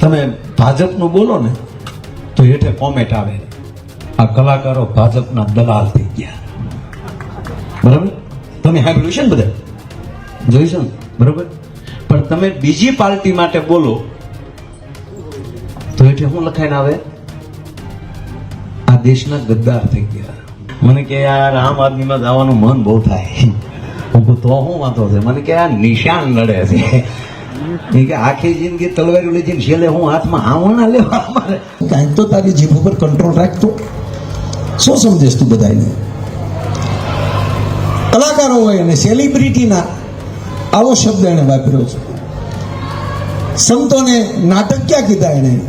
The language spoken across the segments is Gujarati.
તમે ભાજપનું બોલો ને, તો હેઠે કોમેન્ટ આવે. આ કલાકારો ભાજપના દલાલ થઈ ગયા. બરાબર? તમે સાંભળ્યું છે ને બધા? જોઈશું બરાબર? પણ તમે બીજી પાર્ટી માટે બોલો, તો હેઠે શું લખાઈને આવે? આ દેશના ગદ્દાર થઈ ગયા. મને કે યાર, આમ આદમીમાં જવાનું મન બહુ થાય. હું તો શું વાંધો છે? મને કે આ નિશાન લડે છે. એ કે આખી જિંદગી તલવારી લીધી ને છેલ્લે હું હાથમાં આવો ના લેવા મારે કાંઈક તો તારી જીભ ઉપર કંટ્રોલ રાખતો શું સમજેશ તું બધાને કલાકારો હોય અને સેલિબ્રિટીના આવો શબ્દ એણે વાપર્યો છે. સંતોને નાટક ક્યાં કીધા એણે?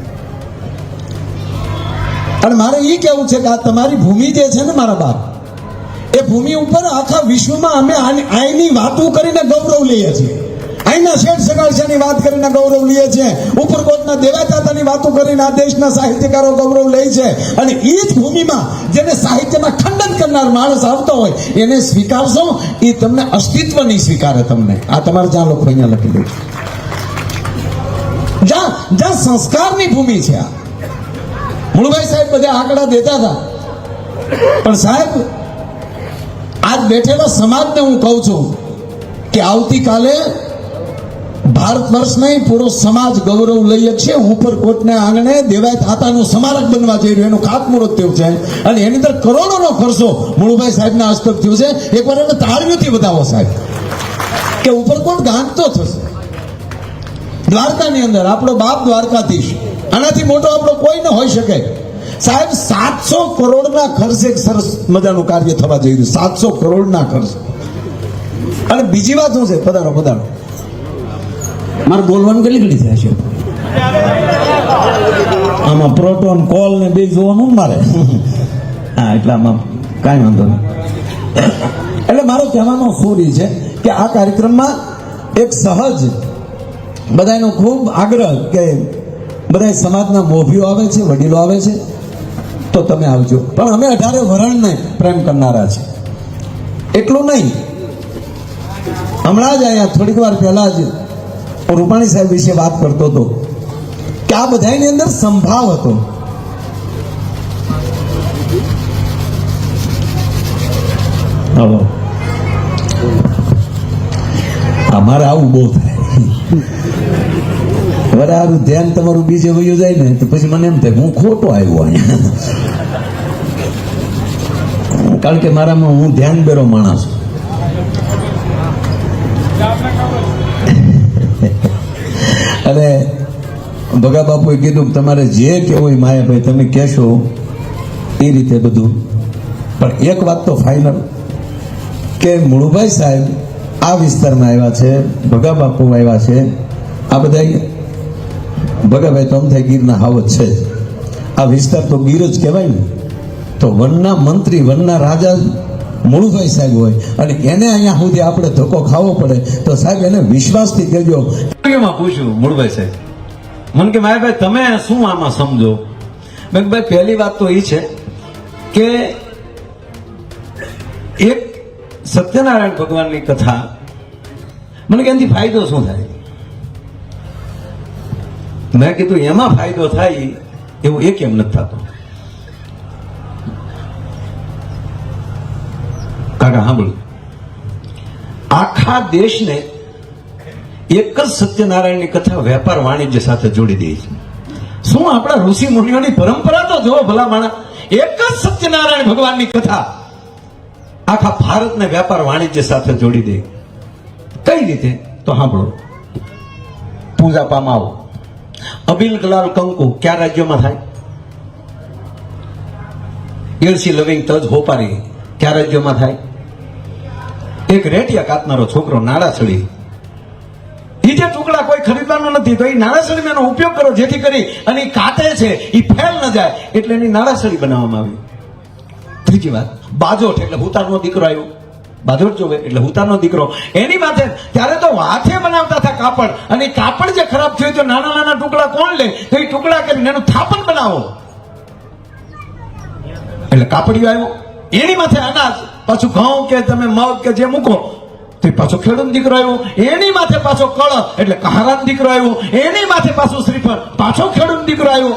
અને મારે એ કહેવું છે કે આ તમારી ભૂમિ જે છે ને મારા બાપ, એ ભૂમિ ઉપર આખા વિશ્વમાં અમે આની વાતો કરીને ગૌરવ લઈએ છીએ. અહીંના શેઠ સગાડશાની વાત કરીને ગૌરવ લઈએ છીએ ઉપરકોટના દેવાતાતાની વાતો કરીને આ દેશના સાહિત્યકારો ગૌરવ લે છે. અને એ જ ભૂમિમાં જેને સાહિત્યમાં ખંડન કરનાર માણસ આવતો હોય, એને સ્વીકારશો એ તમને અસ્તિત્વ નહીં સ્વીકારે તમને. આ તમારે જ્યાં લોકો અહીંયા લખી દે. જ્યાં જ્યાં સંસ્કારની ભૂમિ છે આ. મૂળભાઈ સાહેબ બધા આંકડા દેતા હતા. પણ સાહેબ, આજ બેઠેલા સમાજને હું કહું છું કે આવતીકાલે ભારત વર્ષ નહીં, પૂરો સમાજ ગૌરવ લઈએ છીએ. ઉપર કોટને આંગણે દેવાય તાતાનું સ્મારક બનવા જઈ રહ્યું, એનું ખાતમુહૂર્ત થયું છે. અને એની અંદર કરોડોનો ખર્ચો મુળુભાઈ સાહેબના હસ્તક થયો છે. એકવાર એને તાળીઓથી વધાવો સાહેબ. કે ઉપરકોટ ગાંધતો થશે? દ્વારકાની અંદર, આપણો બાપ દ્વારકાધીશ. આનાથી મોટો આપણો કોઈ ન હોઈ શકે. સાહેબ, સાતસો કરોડના ખર્ચે એક સરસ મજાનું કાર્ય થવા જઈ રહ્યું સાતસો કરોડના ખર્ચ. અને બીજી વાત શું છે? પધારો પધારો. મારે બોલવાનું કેટલી ઘડી થાય છે? આમાં પ્રોટોન કોલ ને બે જોવાનું મારે. હા, એટલે આમાં કાંઈ વાંધો નહીં. એટલે મારો કહેવાનો ખોરી છે કે આ કાર્યક્રમમાં એક સહજ બધાનો ખૂબ આગ્રહ કે બધા સમાજના મોભીઓ આવે છે, વડીલો આવે છે, તો તમે આવજો. પણ અમે અઢારે વરણને પ્રેમ કરનારા છે. એટલું નહીં. હમણાં જ અહીંયા થોડીક વાર પહેલાં જ રૂપાણી સાહેબ વિશે વાત કરતો હતો કે આ બધાની અંદર સંભાવ હતો. અમારે આવું બહુ થાય. બરાબર ધ્યાન તમારું બીજે વયું જાય ને, તો પછી મને એમ થાય હું ખોટો આવ્યો અહીંયા. કારણ કે મારામાં હું ધ્યાન બેરો માણસ. છું. અને ભગા બાપુએ કીધું, તમારે જે કહેવું હોય માયાભાઈ, તમે કહેશો. એ રીતે બધું. પણ એક વાત તો ફાઇનલ કે મુળુભાઈ સાહેબ આ વિસ્તારમાં આવ્યા છે, ભગા બાપુ આવ્યા છે. આ બધા ભગાભાઈ તો અમથાઈ ગીરના હાવત છે. આ વિસ્તાર તો ગીર જ કહેવાય ને. તો વનના મંત્રી, વનના રાજા મુળુભાઈ સાહેબ હોય, અને એને અહીંયા સુધી આપણે ધક્કો ખાવો પડે, તો સાહેબ એને વિશ્વાસથી કહેજો માં પૂછ્યું, મૂળભાઈ સાહેબ. મને કે માયાભાઈ તમે શું આમાં સમજો? મેં ભાઈ, પહેલી વાત તો એ છે કે એક સત્યનારાયણ ભગવાનની કથા, મને કે એનાથી ફાયદો શું થાય? મેં કીધું, એમાં ફાયદો થાય એવું એક એમ નથી થતો. કાકા સાંભળ્યું આખા દેશને એક જ સત્યનારાયણની કથા વેપાર વાણિજ્ય સાથે જોડી દે છે. શું આપણા ઋષિ મુનિઓની પરંપરા તો જોવો ભલા માણા એક જ સત્યનારાયણ ભગવાનની કથા આખા ભારતને વેપાર વાણિજ્ય સાથે જોડી દે. કઈ રીતે? તો સાંભળો. પૂજા પામાવો અબિલ કલાલ કંકુ કયા રાજ્યોમાં થાય? એલસી લવિંગ તજ હોપારી કયા રાજ્યોમાં થાય? એક રેટિયા કાતનારો છોકરો નાડા ટુકડા કોઈ ખરીદવાનું નથી. તો એ નાણાસળી એનો ઉપયોગ કરો જેથી કરી અને એ કાટે છે, એ ફેલ ન જાય, એટલે એની નાણાસળી બનાવવામાં આવી. ત્રીજી વાત, બાજોઠ, એટલે હુતારનો દીકરો આવ્યો. બાજોઠ જોવે, એટલે હુતાનો દીકરો. એની માથે, ત્યારે તો હાથે બનાવતા હતા કાપડ. અને કાપડ જે ખરાબ થયું તો નાના નાના ટુકડા કોણ લે? તો એ ટુકડા કરીને એનું થાપણ બનાવો. એટલે કાપડિયો આવ્યો. એની માથે અનાજ, પાછું ઘઉં કે તમે મગ કે જે મૂકો તે પાછો ખેડૂત દીકરો આવ્યો. એની માથે પાછો કળ, એટલે કહારાન દીકરો આવ્યો. એની માથે પાછો શ્રીફળ. પાછો ખેડૂત દીકરો આવ્યો.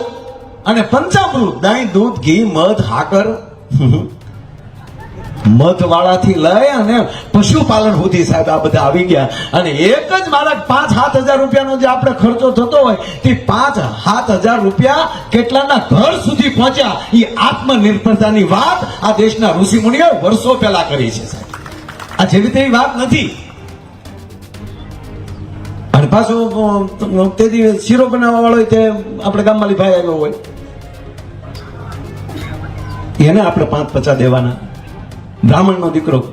અને પંચામૃત દહીં દૂધ, ઘી, મધ, હાકર મધ વાળાથી લઈ અને પશુપાલન સુધી સાહેબ આ બધા આવી ગયા. અને એક જ મારા પાંચ સાત હજાર રૂપિયાનો જે આપણે ખર્ચો થતો હોય, તે પાંચ સાત હજાર રૂપિયા કેટલાના ઘર સુધી પહોંચ્યા. એ આત્મનિર્ભરતાની વાત આ દેશના ઋષિ મુનિઓ વર્ષો પહેલા કરી છે સાહેબ. આ જેવી તેવી વાત નથી. અને પાછું તેથી શીરો બનાવવા વાળો તે આપણે ગામવાળી ભાઈ આવ્યો હોય. એને આપણે પાંચ પચાસ દેવાના. બ્રાહ્મણનો દીકરો.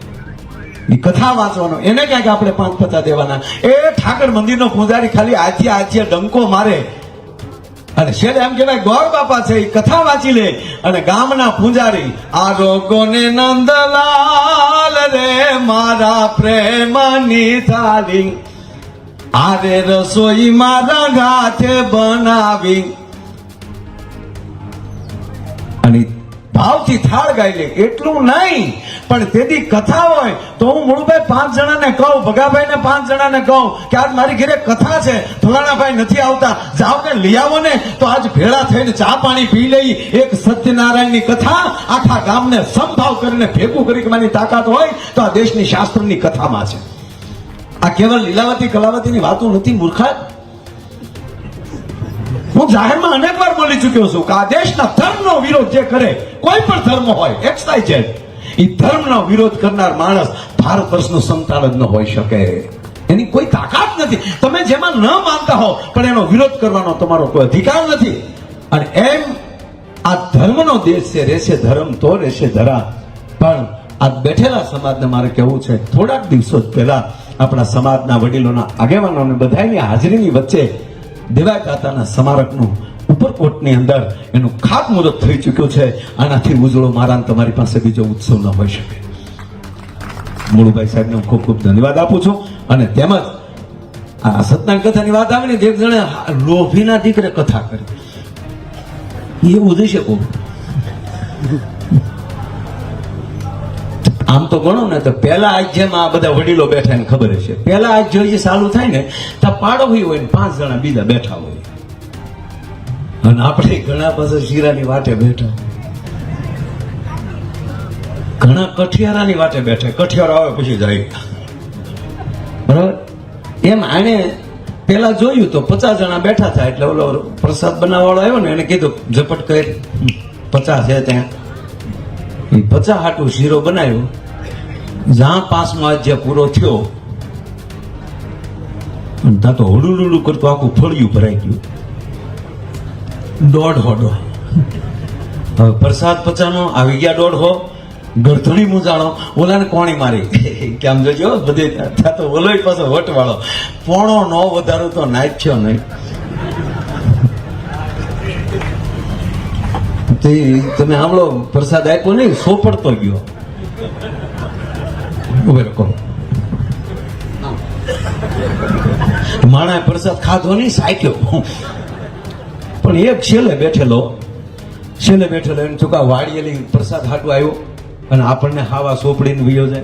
કથા વાંચવાનો. એને ક્યાંક આપણે પાંચ પચાસ દેવાના. એ ઠાકર મંદિરનો પૂજારી ખાલી આથી આથી ડંકો મારે. અને છેલ્લે એમ કહેવાય, ગોર બાપા છે, એ કથા વાંચી લે. અને ગામના પૂજારી, આ રોગોને નંદલાલ રે મારા પ્રેમની થાળી આરે રસોઈ મારા હાથે બનાવી. ભાવથી થાળ ગાઈ લે. એટલું નહીં, પણ તેથી કથા હોય તો હું મૂળભાઈ પાંચ જણાને કહું, ભગાભાઈને પાંચ જણાને કહું કે આજ મારી ઘરે કથા છે, ફલાણાભાઈ નથી આવતા. જાઓ ને લઈ આવો ને, તો આજ ભેળા થઈને ચા પાણી પી લઈ એક સત્યનારાયણની કથા આખા ગામને સંભાવ કરીને ભેગું કરી મારી તાકાત હોય તો આ દેશની શાસ્ત્રની કથામાં છે. આ કેવળ લીલાવતી, કલાવતીની વાતો નથી મૂર્ખા હું જાહેરમાં અનેક વાર બોલી ચૂક્યો છું કે આ દેશના ધર્મનો વિરોધ જે કરે, કોઈ પણ ધર્મ હોય એક્સ છે એ ધર્મનો વિરોધ કરનાર માણસ ભારત વર્ષનું સંતાન ન હોઈ શકે. એની કોઈ તાકાત નથી. તમે જેમાં ન માનતા હો, પણ એનો વિરોધ કરવાનો તમારો કોઈ અધિકાર નથી. અને એમ આ ધર્મનો દેશ છે રહેશે ધર્મ તો રહેશે ધરા. પણ આ બેઠેલા સમાજને મારે કહેવું છે, થોડાક દિવસો જ પહેલા આપણા સમાજના વડીલોના આગેવાનોને બધાની હાજરીની વચ્ચે દેવાય દાતાના સ્મારકનું ઉપરકોટની અંદર એનું ખાતમુહૂર્ત થઈ ચૂક્યું છે. આનાથી ઉજળો મારાન તમારી પાસે બીજો ઉત્સવ ન હોઈ શકે. મુળુભાઈ સાહેબને હું ખૂબ ખૂબ ધન્યવાદ આપું છું અને તેમજ આ સત્યનારાયણ કથાની વાત આવે ને એક જણે લોભીના દીકરે કથા કરી. એ જઈ શકો આમ તો ગણો ને તો પહેલા આજ જેમ આ બધા વડીલો બેઠા એને ખબર હશે. પહેલા આજ જોઈએ ચાલુ થાય ને, તો પાડોશી હોય ને પાંચ જણા બીજા બેઠા હોય. અને આપણે ઘણા પાસે શીરાની વાટે બેઠા. ઘણા કઠિયારાની વાટે બેઠા. કઠિયારા આવે પછી જાય. બરાબર? એમ આને પેલા જોયું તો પચાસ જણા બેઠા હતા એટલે ઓલો પ્રસાદ બનાવવાળો આવ્યો ને એને કીધું, ઝપટ કરી. પચાસ છે ત્યાં. એ પચાસ શીરો બનાવ્યો. જ્યાં પાસમાં જે પૂરો થયો ત્યાં તો હળુલુડું કરતું આખું ફળિયું ભરાઈ ગયું. દોઢ હોડો હવે પ્રસાદ પચાનો, આવી ગયા દોઢ હો. ગરધણી મૂંઝાણો. ઓલાને કોણી મારી. કે આમ જોજો, બધે ત્યાં તો ઓલો પાછો વટવાળો. પોણો નો વધારો તો નાચ્યો નહીં. તે તમે સાંભળો, પ્રસાદ આપ્યો નહીં, સોપડતો ગયો. ઉભે રહો માણા પ્રસાદ ખાધો નહીં સાયક્યો પણ એક છેલ્લે બેઠેલો છેલ્લે બેઠેલો એને ચૂકા વાળીએલી પ્રસાદ હાટું આવ્યો અને આપણને હાવા સોપડીને વિયો જાય.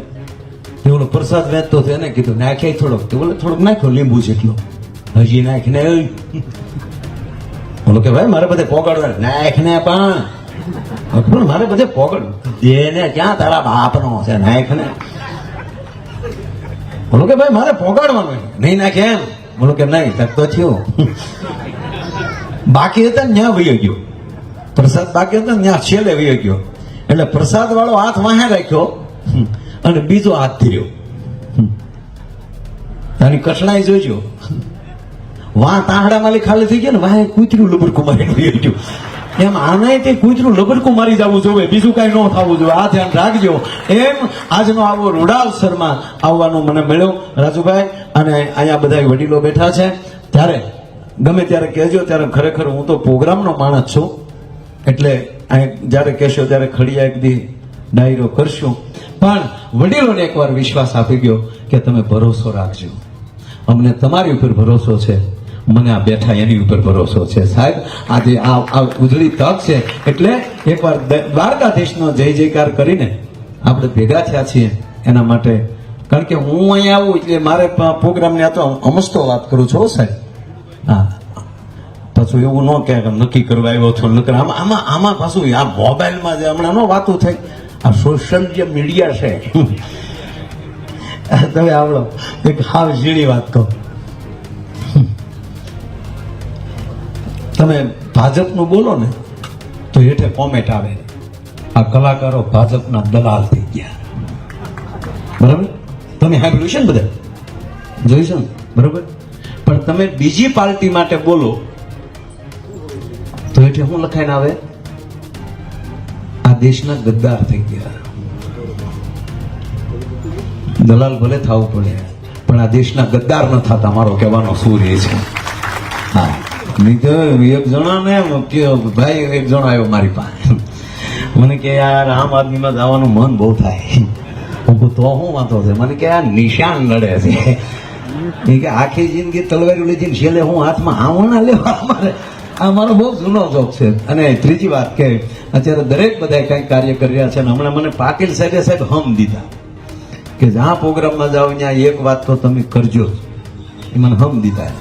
તે પ્રસાદ વેચતો હતો, એને કીધું નાખ્યા થોડોક. તે બોલે થોડોક નાખ્યો, લીંબુ જેટલો. હજી નાખીને. બોલો કે ભાઈ, મારે બધે પોગાડવા નાખને પણ. પણ મારે બધે પોગડ દેને ક્યાં તારા બાપનો છે નાખને બોલો કે ભાઈ, મારે પોગાડવાનું. નહીં નાખે એમ. બોલો કે નહીં, તક તો થયું. બાકી હતા ન્યા વયો ગયો. પ્રસાદ બાકી હતો ન્યા છેલ્લે વયો ગયો. એટલે પ્રસાદ વાળો હાથ વાહે રાખ્યો. અને બીજો હાથ ધીર્યો. તારી કઠણાઈ જોઈજો વાહ તાહડા માલી ખાલી થઈ ગયા ને, વાહે કૂતરું લબડકું મારી વહી ગયું એમ આનાય તે કૂતરું લબડકું મારી જવું જોઈએ, બીજું કઈ ન થવું જોઈએ. આ ધ્યાન રાખજો. એમ આજનો આવો રૂડા શર્મા આવવાનો મને મળ્યો, રાજુભાઈ, અને અહીંયા બધા વડીલો બેઠા છે. ત્યારે ગમે ત્યારે કહેજો, ત્યારે ખરેખર હું તો પ્રોગ્રામનો માણસ છું. એટલે જ્યારે કહેશો ત્યારે ખડિયા એક દી ડાયરો કરશું. પણ વડીલોને એકવાર વિશ્વાસ આપી ગયો કે તમે ભરોસો રાખજો. અમને તમારી ઉપર ભરોસો છે. મને આ બેઠા એની ઉપર ભરોસો છે સાહેબ. આજે આ ઉજળી તક છે. એટલે એકવાર દ્વારકાધીશનો જય જયકાર કરીને આપણે ભેગા થયા છીએ એના માટે. કારણ કે હું અહીંયા આવું એટલે મારે પ્રોગ્રામને આ તો અમસ્તો વાત કરું છું સાહેબ. હા. પાછું એવું ન કે નક્કી કરવા આવ્યો છો, નકર આમાં આમાં આમાં પાછું આ મોબાઈલમાં જે હમણાં ન વાતું થઈ. આ સોશિયલ જે મીડિયા છે. તમે આવડો. એક હાવ ઝીણી વાત કહો. તમે ભાજપનું બોલો ને, તો હેઠે કોમેન્ટ આવે. આ કલાકારો ભાજપના દલાલ થઈ ગયા. બરાબર? તમે સાંભળ્યું છે ને બધા? જોઈશું ને? બરાબર? પણ તમે બીજી પાર્ટી માટે બોલો, તો હેઠે શું લખાઈને આવે? આ દેશના ગદ્દાર થઈ ગયા. દલાલ ભલે થવું પડે, પણ આ દેશના ગદ્દાર ન થતા, મારો કહેવાનો રહે છે. હા. નહીં તો એક જણા ને ભાઈ એક જણ આવ્યો મારી પાસે. મને કે યાર આમ આદમીમાં જવાનું મન બહુ થાય. હું તો શું વાંધો છે? મને કે આ નિશાન લડે છે. એ કે આખી જિંદગી તલવારી લીધી ને છેલ્લે હું હાથમાં આવણા લેવા મારે આ મારો બહુ જૂનો જોક છે. અને ત્રીજી વાત કે અત્યારે દરેક બધા કંઈક કાર્ય કરી રહ્યા છે અને હમણાં મને પાટીલ સાહેબે સાહેબ હમ દીધા. કે જ્યાં પ્રોગ્રામમાં જાઓ, ત્યાં એક વાત તો તમે કરજો એ મને હમ દીધા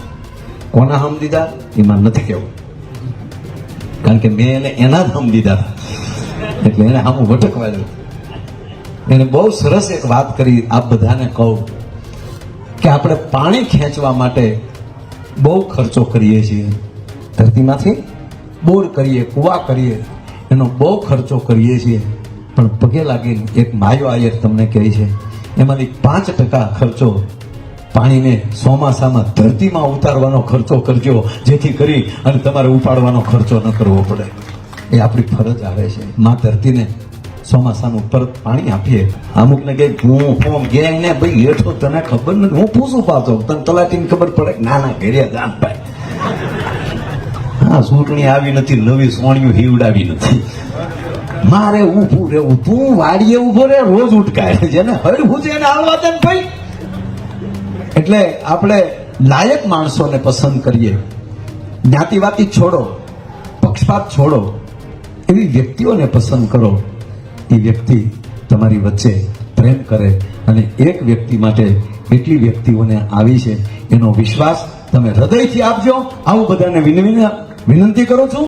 કોના હમ દીધા? એમાં નથી કેવું કારણ કે મેં એને એના જ હમ દીધા. એટલે એને હમ વટકવા દઉં. એને બહુ સરસ એક વાત કરી. આપ બધાને કહું કે આપણે પાણી ખેંચવા માટે બહુ ખર્ચો કરીએ છીએ. ધરતીમાંથી બોર કરીએ, કુવા કરીએ, એનો બહુ ખર્ચો કરીએ છીએ. પણ પગે લાગીને એક માયો આયર તમને કહે છે, એમાંથી પાંચ ટકા ખર્ચો પાણીને ચોમાસામાં ધરતીમાં ઉતારવાનો ખર્ચો કરજો, જેથી કરી અને તમારે ઉપાડવાનો ખર્ચો ન કરવો પડે. એ આપણી ફરજ આવે છે. માં ધરતીને ચોમાસાનું પરત પાણી આપીએ. અમુકને કે હું ફોમ ગયા ને ભાઈ, હેઠો તને ખબર નથી. હું પૂછું પાછો. તને તલાટીને ખબર પડે ના ના, ઘેરે જાન ભાઈ હા, ચૂંટણી આવી નથી, નવી સોણિયું હીવડાવી નથી. મારે ઊભું રહેવું, તું વાડીએ ઊભો રે રોજ ઉટકાય. જેને હરવું છે એને હાલવા દે ભાઈ. એટલે આપણે લાયક માણસોને પસંદ કરીએ. જ્ઞાતિવાતી છોડો, પક્ષપાત છોડો, એવી વ્યક્તિઓને પસંદ કરો. એ વ્યક્તિ તમારી વચ્ચે પ્રેમ કરે અને એક વ્યક્તિ માટે એટલી વ્યક્તિઓને આવી છે એનો વિશ્વાસ તમે હૃદયથી આપજો. આવું બધાને વિનંતી કરું છું.